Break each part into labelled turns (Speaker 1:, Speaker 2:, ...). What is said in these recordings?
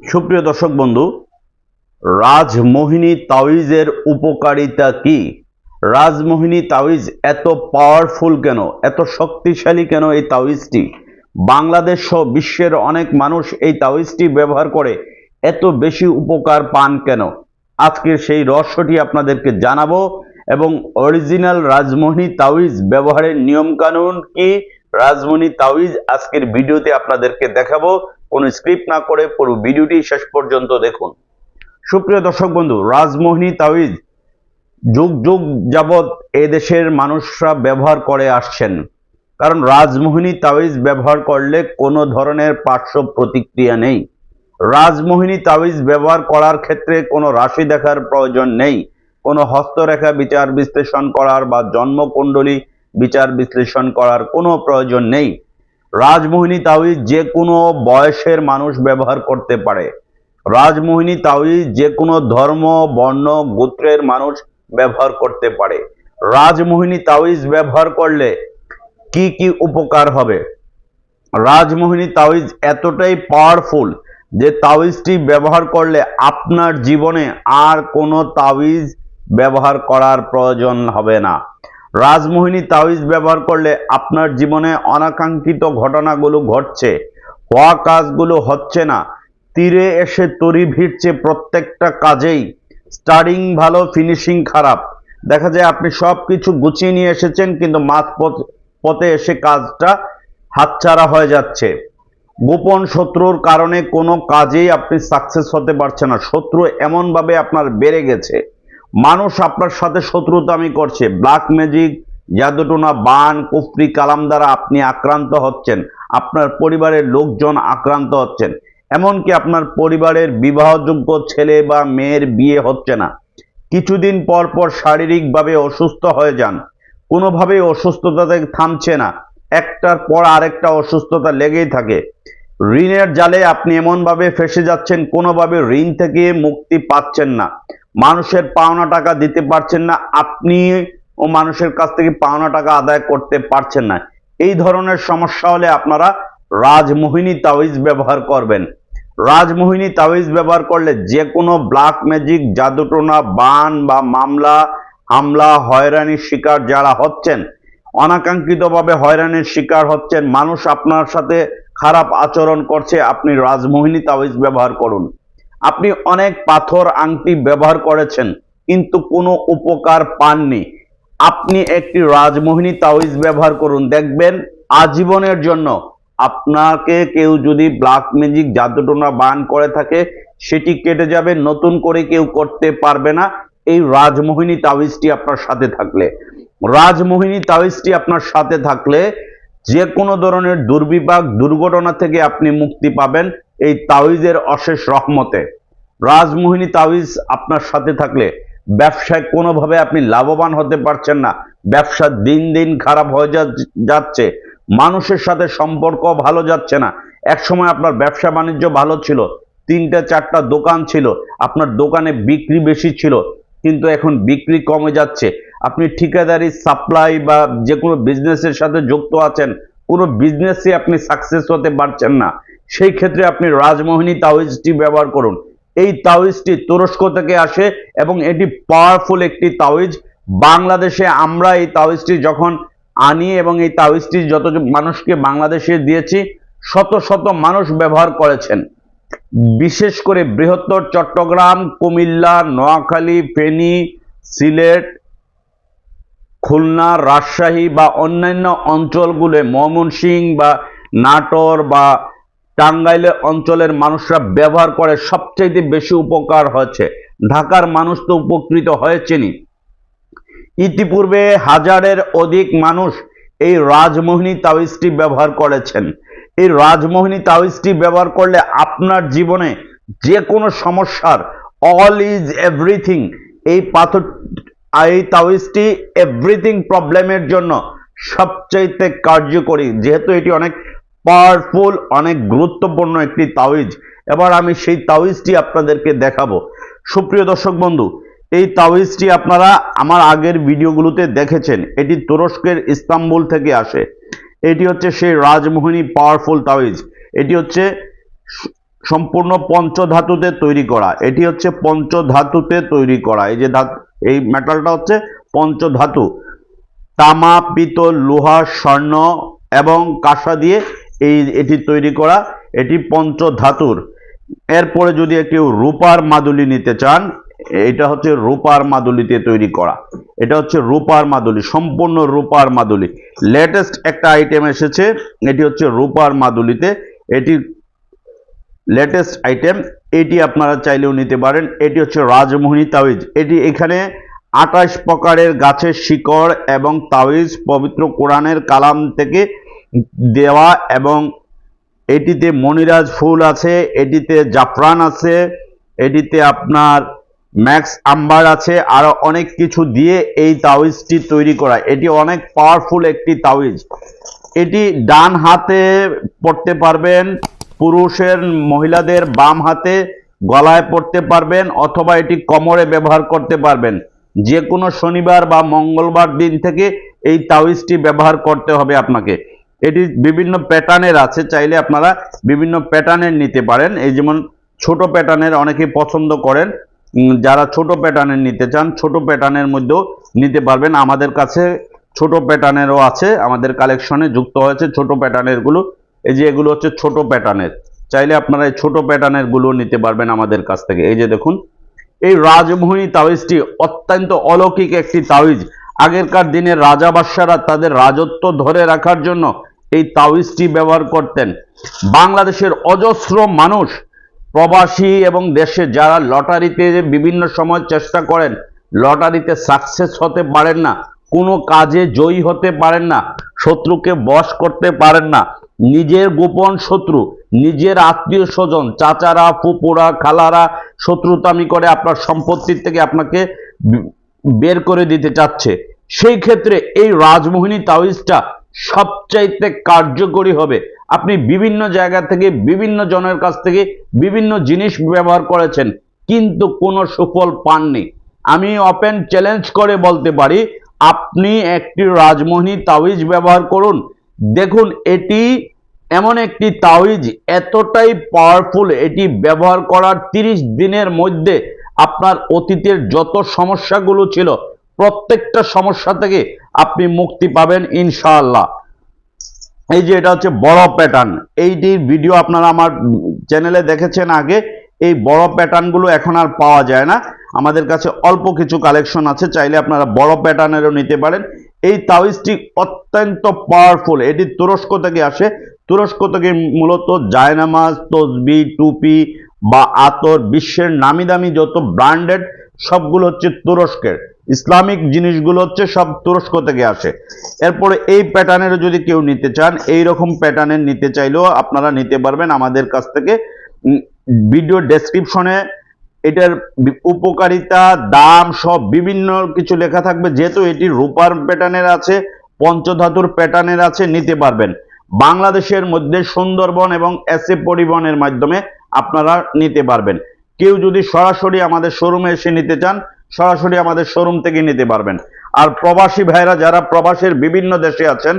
Speaker 1: সুপ্রিয় দর্শক বন্ধু, রাজমোহিনী তাওয়িজের উপকারিতা কি? রাজমোহিনী তাওয়িজ এত পাওয়ারফুল কেন? এত শক্তিশালী কেন এই তাওয়িজটি? বাংলাদেশ সহ বিশ্বের অনেক মানুষ এই তাওয়িজটি ব্যবহার করে এত বেশি উপকার পান কেন? আজকের সেই রহস্যটি আপনাদেরকে জানাব এবং অরিজিনাল রাজমোহিনী তাওয়িজ ব্যবহারের নিয়ম কানুন কি? রাজমণি তাওয়িজ আজকের ভিডিওতে আপনাদেরকে দেখাবো। কোনো স্ক্রিপ্ট না করে পুরো ভিডিওটি শেষ পর্যন্ত দেখুন। সুপ্রিয় দর্শক বন্ধু রাজমোহিনী তাওয়িজ যুগ যুগ যাবৎ এদেশের মানুষরা ব্যবহার করে আসছেন। কারণ রাজমোহিনী তাওয়িজ ব্যবহার করলে কোনো ধরনের পার্শ্ব প্রতিক্রিয়া নেই। রাজমোহিনী তাওয়িজ ব্যবহার করার ক্ষেত্রে কোনো রাশি দেখার প্রয়োজন নেই। কোনো হস্তরেখা বিচার বিশ্লেষণ করার বা জন্মকুণ্ডলী বিচার বিশ্লেষণ করার কোনো প্রয়োজন নেই। রাজমোহিনী তাওয়িজ যে কোনো বয়সের মানুষ ব্যবহার করতে পারে। রাজমোহিনী তাওয়িজ যে কোনো ধর্ম, বর্ণ, গোত্রের মানুষ ব্যবহার করতে পারে। রাজমোহিনী তাওয়িজ ব্যবহার করলে কি কি উপকার হবে? রাজমোহিনী তাওয়িজ এতটাই পাওয়ারফুল যে তাওয়িজটি ব্যবহার করলে আপনার জীবনে আর কোনো তাওয়িজ ব্যবহার করার প্রয়োজন হবে না। রাজমোহিনী তাওয়িজ ব্যবহার করলে আপনার জীবনে অনাকাঙ্ক্ষিত ঘটনাগুলো ঘটছে। হওয়া কাজগুলো হচ্ছে না। তীরে এসে তরি ভিড়ছে প্রত্যেকটা কাজেই। স্টার্টিং ভালো, ফিনিশিং খারাপ। দেখা যায় আপনি সব কিছু গুছিয়ে নিয়ে এসেছেন, কিন্তু পথ- পথে এসে কাজটা হাতছাড়া হয়ে যাচ্ছে। গোপন শত্রুর কারণে কোনো কাজেই আপনি সাকসেস হতে পারছেন না। শত্রু এমনভাবে আপনার বেড়ে গেছে। মানুষ আপনার সাথে শত্রুতা আমি করছে। ব্ল্যাক ম্যাজিক জাদুটোনা বান কুফরি কালাম দ্বারা আপনি আক্রান্ত হচ্ছেন। আপনার পরিবারের লোকজন আক্রান্ত হচ্ছেন। এমনকি আপনার পরিবারের বিবাহযোগ্য ছেলে বা মেয়ের বিয়ে হচ্ছে না। কিছুদিন পর পর শারীরিকভাবে অসুস্থ হয়ে যান। কোনোভাবেই অসুস্থতা থামছে না। একটার পর আরেকটা অসুস্থতা লেগেই থাকে। ঋণের জালে আপনি এমনভাবে ফেসে যাচ্ছেন, কোনোভাবে ঋণ থেকে মুক্তি পাচ্ছেন না। মানুষের পাওনা টাকা দিতে পারছেন না, আপনি ও মানুষের কাছ থেকে পাওনা টাকা আদায় করতে পারছেন না। এই ধরনের সমস্যা হলে আপনারা রাজমোহিনী তাওয়িজ ব্যবহার করবেন। রাজমোহিনী তাওয়িজ ব্যবহার করলে যে কোনো ব্ল্যাক ম্যাজিক, জাদুটোনা, বান বা মামলা, হামলা, হয়রানির শিকার যারা হচ্ছেন, অনাকাঙ্ক্ষিতভাবে হয়রানির শিকার হচ্ছেন, মানুষ আপনার সাথে খারাপ আচরণ করছে, আপনি রাজমোহিনী তাওয়িজ ব্যবহার করুন। আপনি অনেক পাথর আংটি ব্যবহার করেছেন, কিন্তু কোনো উপকার পাননি। আপনি একটি রাজমোহিনী তাওয়িজ ব্যবহার করুন। দেখবেন আজীবনের জন্য আপনাকে কেউ যদি ব্ল্যাক ম্যাজিক জাদুটোনা বান করে থাকে, সেটি কেটে যাবে, নতুন করে কেউ করতে পারবে না। এই রাজমোহিনী তাওয়িজটি আপনার সাথে থাকলে। রাজমোহিনী তাওয়িজটি আপনার সাথে থাকলে যে কোনো ধরনের দুর্বিপাক দুর্ঘটনা থেকে আপনি মুক্তি পাবেন এই তাওয়িজের অশেষ রহমতে। রাজমোহিনী তাওয়িজ আপনার সাথে থাকলে ব্যবসায় কোনোভাবে আপনি লাভবান হতে পারছেন না। ব্যবসা দিন দিন খারাপ হয়ে যাচ্ছে। মানুষের সাথে সম্পর্ক ভালো যাচ্ছে না। এক সময় আপনার ব্যবসা বাণিজ্য ভালো ছিল। তিনটা, চারটা দোকান ছিল। আপনার দোকানে বিক্রি বেশি ছিল। কিন্তু এখন বিক্রি কমে যাচ্ছে। আপনি ঠিকাদারি, সাপ্লাই বা যে কোনো বিজনেসের সাথে যুক্ত আছেন, কোনো বিজনেসে আপনি সাকসেস হতে পারছেন না। সেই ক্ষেত্রে আপনি রাজমোহিনী তাওয়িজটি ব্যবহার করুন। এই তাওয়িজটি তুরস্ক থেকে আসে এবং এটি পাওয়ারফুল একটি তাওয়িজ বাংলাদেশে আমরা এই তাওয়িজটি যখন আনি এবং এই তাওয়িজটি যত মানুষকে বাংলাদেশে দিয়েছি, শত শত মানুষ ব্যবহার করেছেন। বিশেষ করে বৃহত্তর চট্টগ্রাম, কুমিল্লা, নোয়াখালী, ফেনী, সিলেট, খুলনা, রাজশাহী বা অন্যান্য অঞ্চলগুলো, ময়মনসিংহ বা নাটোর বা টাঙ্গাইলের অঞ্চলের মানুষরা ব্যবহার করে সবচেয়ে বেশি উপকার হয়েছে। ঢাকার মানুষ তো উপকৃত হয়েছেনই। ইতিপূর্বে হাজারের অধিক মানুষ এই রাজমোহিনী তাবিজটি ব্যবহার করেছেন। এই রাজমোহিনী তাওয়াজটি ব্যবহার করলে আপনার জীবনে যে কোনো সমস্যার অল ইজ এভরিথিং এই পাথর, এই তাওয়াজটি এভরিথিং প্রবলেমের জন্য সবচাইতে কার্যকরী। যেহেতু এটি অনেক পাওয়ারফুল অনেক গুরুত্বপূর্ণ একটি তাওয়াজ। এবার আমি সেই তাওয়াজটি আপনাদেরকে দেখাবো। সুপ্রিয় দর্শক বন্ধু, এই তাওয়াজটি আপনারা আমার আগের ভিডিওগুলোতে দেখেছেন। এটি তুরস্কের ইস্তাম্বুল থেকে আসে। এটি হচ্ছে সেই রাজমোহিনী পাওয়ারফুল তাওয়াজ। এটি হচ্ছে সম্পূর্ণ পঞ্চধাতুতে তৈরি করা। এটি হচ্ছে পঞ্চধাতুতে তৈরি করা। এই যে ধাতু, এই মেটালটা হচ্ছে পঞ্চধাতু। তামা, পিতল, লোহা, স্বর্ণ এবং কাঁসা দিয়ে এই এটি তৈরি করা, এটি পঞ্চধাতুর। এরপরে যদি কেউ রূপার মাদুলি নিতে চান, এটা হচ্ছে রূপার মাদুলিতে তৈরি করা। এটা হচ্ছে রূপার মাদুলি, সম্পূর্ণ রূপার মাদুলি। লেটেস্ট একটা আইটেম এসেছে, এটি হচ্ছে রূপার মাদুলিতে। এটি লেটেস্ট আইটেম, এটি আপনারা চাইলেও নিতে পারেন। এটি হচ্ছে রাজমোহিনী তাবিজ এটি এখানে আঠাশ প্রকারের গাছের শিকড় এবং তাবিজ পবিত্র কোরআনের কালাম থেকে দেওয়া এবং এটিতে মনিরাজ ফুল আছে, এটিতে জাফরান আছে, এটিতে আপনার ম্যাক্স আম্বার আছে, আরও অনেক কিছু দিয়ে এই তাওয়িজটি তৈরি করা। এটি অনেক পাওয়ারফুল একটি তাওয়িজ। এটি ডান হাতে পড়তে পারবেন, পুরুষের মহিলাদের বাম হাতে গলায় পড়তে পারবেন অথবা এটি কোমরে ব্যবহার করতে পারবেন। যে কোনো শনিবার বা মঙ্গলবার দিন থেকে এই তাওয়িজটি ব্যবহার করতে হবে আপনাকে। এটি বিভিন্ন প্যাটার্নের আছে, চাইলে আপনারা বিভিন্ন প্যাটার্নের নিতে পারেন। এই যেমন ছোট প্যাটার্নের অনেকেই পছন্দ করেন। যারা ছোট প্যাটার্নের নিতে চান, ছোট প্যাটার্নের মধ্যেও নিতে পারবেন। আমাদের কাছে ছোট প্যাটার্নেরও আছে, আমাদের কালেকশনে যুক্ত হয়েছে ছোট প্যাটার্নেরগুলো। এই যে এগুলো হচ্ছে ছোট প্যাটার্নের। চাইলে আপনারা এই ছোটো প্যাটার্নেরগুলো নিতে পারবেন আমাদের কাছ থেকে। এই যে দেখুন, এই রাজমোহিনী তাবিজটি অত্যন্ত অলৌকিক একটি তাবিজ আগেরকার দিনের রাজা বাদশারা তাদের রাজত্ব ধরে রাখার জন্য এই তাবিজটি ব্যবহার করতেন। বাংলাদেশের অজস্র মানুষ, প্রবাসী এবং দেশে যারা লটারিতে বিভিন্ন সময় চেষ্টা করেন, লটারিতে সাকসেস হতে পারেন না, কোনো কাজে জয়ী হতে পারেন না, শত্রুকে বশ করতে পারেন না, নিজের গোপন শত্রু, নিজের আত্মীয় স্বজন, চাচারা ফুপুরা খালারা শত্রুতামি করে আপনার সম্পত্তির থেকে আপনাকে বের করে দিতে চাচ্ছে। সেই ক্ষেত্রে এই রাজমোহিনী তাওয়িজটা সবচাইতে কার্যকরী হবে। আপনি বিভিন্ন জায়গা থেকে, বিভিন্ন জনের কাছ থেকে বিভিন্ন জিনিস ব্যবহার করেছেন, কিন্তু কোনো সুফল পাননি। আমি ওপেন চ্যালেঞ্জ করে বলতে পারি, আপনি একটি রাজমোহিনী তাওয়িজ ব্যবহার করুন। দেখুন, এটি এমন একটি তাওয়িজ এতটাই পাওয়ারফুল এটি ব্যবহার করার তিরিশ দিনের মধ্যে আপনার অতীতের যত সমস্যাগুলো ছিল, প্রত্যেকটা সমস্যা থেকে আপনি মুক্তি পাবেন ইনশাআল্লাহ। এই যে এটা হচ্ছে বড় প্যাটার্ন এইটির ভিডিও আপনারা আমার চ্যানেলে দেখেছেন আগে, এই বড় প্যাটার্নগুলো এখন আর পাওয়া যায় না। আমাদের কাছে অল্প কিছু কালেকশন আছে, চাইলে আপনারা বড় প্যাটার্নেরও নিতে পারেন। এই তাওয়িজটি অত্যন্ত পাওয়ারফুল এটি তুরস্ক থেকে আসে তুরস্ক থেকে মূলত জায়নামাজ, তসবি, টুপি বা আতর, বিশ্বের নামি দামি যত ব্র্যান্ডেড, সবগুলো হচ্ছে তুরস্কের। ইসলামিক জিনিসগুলো হচ্ছে সব তুরস্ক থেকে আসে। এরপরে এই প্যাটার্নের যদি কেউ নিতে চান এই রকম প্যাটার্নের নিতে চাইলেও আপনারা নিতে পারবেন আমাদের কাছ থেকে। ভিডিও ডেসক্রিপশনে এটার উপকারিতা, দাম সব বিভিন্ন কিছু লেখা থাকবে। যেহেতু এটি রূপার প্যাটার্নের আছে, পঞ্চধাতুর প্যাটার্নের আছে, নিতে পারবেন। বাংলাদেশের মধ্যে সুন্দরবন এবং এসএ পরিবহনের মাধ্যমে আপনারা নিতে পারবেন। কেউ যদি সরাসরি আমাদের শোরুমে এসে নিতে চান, সরাসরি আমাদের শোরুম থেকে নিতে পারবেন। আর প্রবাসী ভাইরা যারা প্রবাসের বিভিন্ন দেশে আছেন,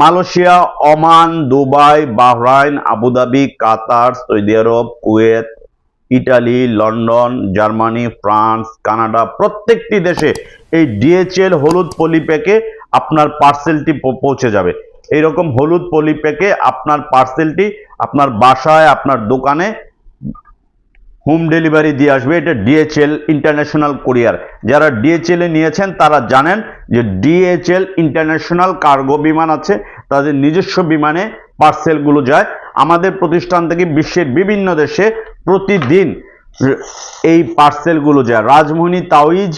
Speaker 1: Malaysia, Oman, Dubai, Bahrain, Abu Dhabi, Qatar, Saudi Arabia, Kuwait, Italy, London, Germany, France, Canada, প্রত্যেকটি দেশে এই ডিএচএল হলুদ পলিপ্যাকে আপনার পার্সেলটি পৌঁছে যাবে। এইরকম হলুদ পলিপ্যাকে আপনার পার্সেলটি আপনার বাসায়, আপনার দোকানে হোম ডেলিভারি দিয়ে আসবে। এটা ডিএচএল ইন্টারন্যাশনাল কোরিয়ার। যারা ডিএচএল নিয়েছেন, তারা জানেন যে ডিএচএল ইন্টারন্যাশনাল কার্গো বিমান আছে। তাদের নিজস্ব বিমানে পার্সেলগুলো যায়। আমাদের প্রতিষ্ঠান থেকে বিশ্বের বিভিন্ন দেশে প্রতিদিন এই পার্সেলগুলো যায়। রাজমোহিনী তাওয়িজ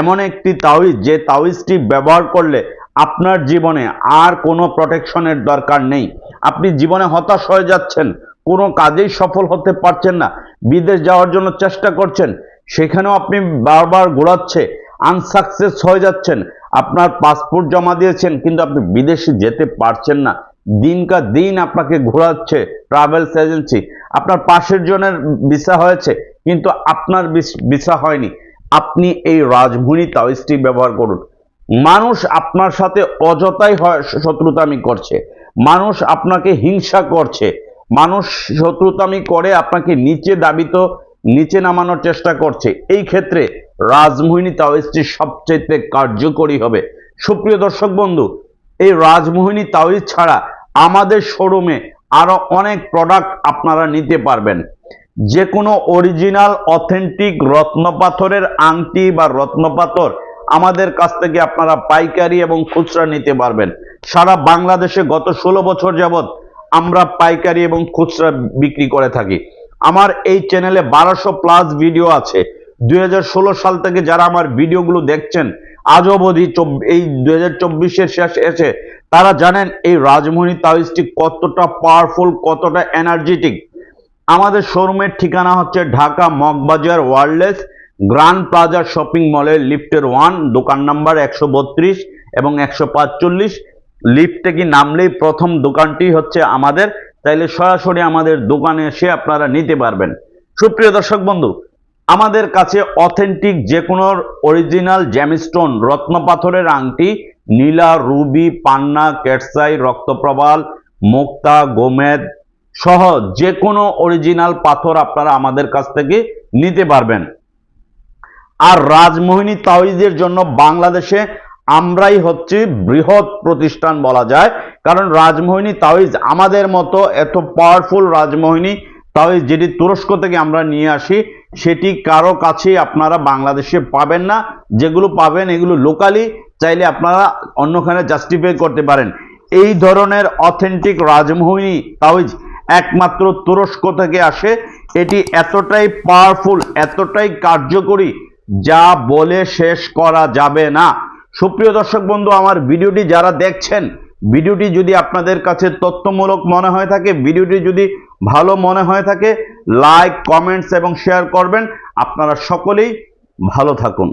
Speaker 1: এমন একটি তাওয়িজ যে তাওয়িজটি ব্যবহার করলে আপনার জীবনে আর কোনো প্রোটেকশনের দরকার নেই। আপনি জীবনে হতাশ হয়ে যাচ্ছেন, কোনো কাজেই সফল হতে পারছেন না, বিদেশ যাওয়ার জন্য চেষ্টা করছেন, সেখানেও আপনি বারবার ঘোরাচ্ছে আনসাকসেস হয়ে যাচ্ছেন, আপনার পাসপোর্ট জমা দিয়েছেন, কিন্তু আপনি বিদেশে যেতে পারছেন না। দিনকা দিন আপনাকে ঘোরাচ্ছে ট্রাভেলস এজেন্সি আপনার পাশের জনের ভিসা হয়েছে, কিন্তু আপনার ভিসা হয়নি। আপনি এই রাজমণি তাওয়াইজটি ব্যবহার করুন। মানুষ আপনার সাথে অযথাই হয় শত্রুতামি করছে। মানুষ আপনাকে হিংসা করছে। মানুষ শত্রুতামি করে আপনাকে নিচে দাবিত, নিচে নামানোর চেষ্টা করছে। এই ক্ষেত্রে রাজমোহিনী তাওয়াইজটি সবচেয়ে কার্যকরী হবে। সুপ্রিয় দর্শক বন্ধু, এই রাজমোহিনী তাওয়াইজ ছাড়া আমাদের শোরুমে আরও অনেক প্রোডাক্ট আপনারা নিতে পারবেন। যে কোনো অরিজিনাল অথেন্টিক রত্নপাথরের আংটি বা রত্নপাথর আমাদের কাছ থেকে আপনারা পাইকারি এবং খুচরা নিতে পারবেন। সারা বাংলাদেশে গত ষোলো বছর যাবত আমরা পাইকারি এবং খুচরা বিক্রি করে থাকি। আমার এই চ্যানেলে বারোশো প্লাস ভিডিও আছে। দুই হাজার ষোলো সাল থেকে যারা আমার ভিডিওগুলো দেখছেন, আজ অবধি এই দুই হাজার চব্বিশের শেষ এসে, তারা জানেন এই রাজমোহিনী তাওয়াইজটি কতটা পাওয়ারফুল কতটা এনার্জেটিক আমাদের শোরুমের ঠিকানা হচ্ছে Dhaka Moghbazar wireless grand plaza shopping মলের লিফটের ওয়ান, দোকান নাম্বার একশো বত্রিশ এবং একশো পাঁচচল্লিশ। লিফটে কি নামলেই প্রথম দোকানটি হচ্ছে আমাদের? তাইলে সরাসরি আমাদের দোকানে এসে আপনারা নিতে পারবেন। সুপ্রিয় দর্শক বন্ধু, আমাদের কাছে অথেন্টিক যে কোনো অরিজিনাল জ্যামিস্টোন রত্নপাথরের আংটি, নীলা, রুবি, পান্না, কেটসাই, রক্তপ্রবাল, মুক্তা, গোমেদ সহ যে কোনো অরিজিনাল পাথর আপনারা আমাদের কাছ থেকে নিতে পারবেন। আর রাজমোহিনী তাওয়াইজের জন্য বাংলাদেশে আমরাই হচ্ছে বৃহৎ প্রতিষ্ঠান বলা যায়। কারণ রাজমোহিনী তাওয়াইজ আমাদের মতো এত পাওয়ারফুল রাজমোহিনী তাওয়াইজ যেটি তুরস্ক থেকে আমরা নিয়ে আসি, সেটি কারও কাছে আপনারা বাংলাদেশে পাবেন না। যেগুলো পাবেন এগুলো লোকালি চাইলে আপনারা অন্যখানে জাস্টিফাই করতে পারেন। এই ধরনের অথেন্টিক রাজমোহিনী তাওয়াইজ একমাত্র তুরস্ক থেকে আসে। এটি এতটাই পাওয়ারফুল এতটাই কার্যকরী যা বলে শেষ করা যাবে না। সুপ্রিয় দর্শক বন্ধু, আমার ভিডিওটি যারা দেখছেন, ভিডিওটি যদি আপনাদের কাছে তথ্যমূলক মনে হয়ে থাকে, ভিডিওটি যদি ভালো মনে হয়ে থাকে, লাইক, কমেন্টস এবং শেয়ার করবেন। আপনারা সকলেই ভালো থাকুন।